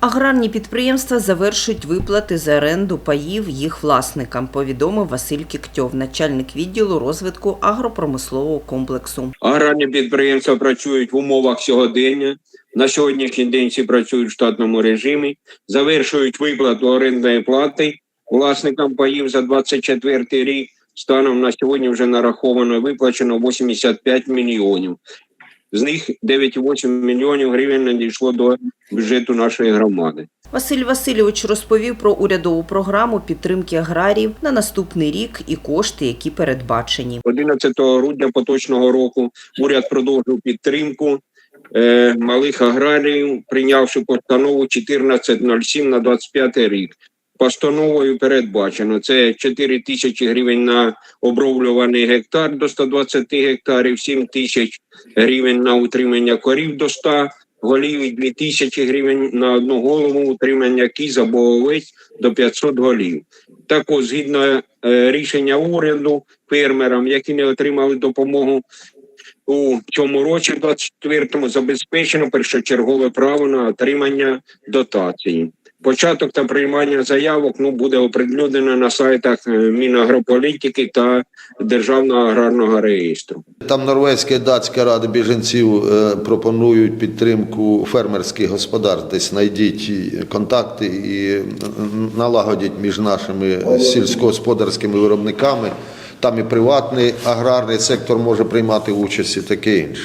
Аграрні підприємства завершують виплати за оренду паїв їх власникам, повідомив Василь Кіктьов, начальник відділу розвитку агропромислового комплексу. Аграрні підприємства працюють в умовах сьогодення. На сьогоднішній день всі працюють в штатному режимі, завершують виплату орендної плати власникам паїв за 24 рік. Станом на сьогодні вже нараховано і виплачено 85 мільйонів. З них 9,8 мільйонів гривень надійшло до бюджету нашої громади. Василь Васильович розповів про урядову програму підтримки аграріїв на наступний рік і кошти, які передбачені. 11 грудня поточного року уряд продовжив підтримку е, малих аграріїв, прийнявши постанову 1407 на 25 рік. Постановою передбачено це 4 тисячі гривень на оброблюваний гектар до 120 гектарів, 7 тисяч гривень на утримання корів до 100 голів і 2 тисячі гривень на одну голову утримання кіз або овець до 500 голів. Також згідно е, рішення уряду фермерам, які не отримали допомогу у цьому році, в 24-му, забезпечено першочергове право на отримання дотації. Початок та приймання заявок ну буде оприлюднено на сайтах е, Мінагрополітики та Державного аграрного реєстру. Там Норвезька і датська ради біженців е, пропонують підтримку фермерських господарств. Десь знайдіть контакти і налагодять між нашими сільськогосподарськими виробниками. Там і приватний аграрний сектор може приймати участь і таке інше.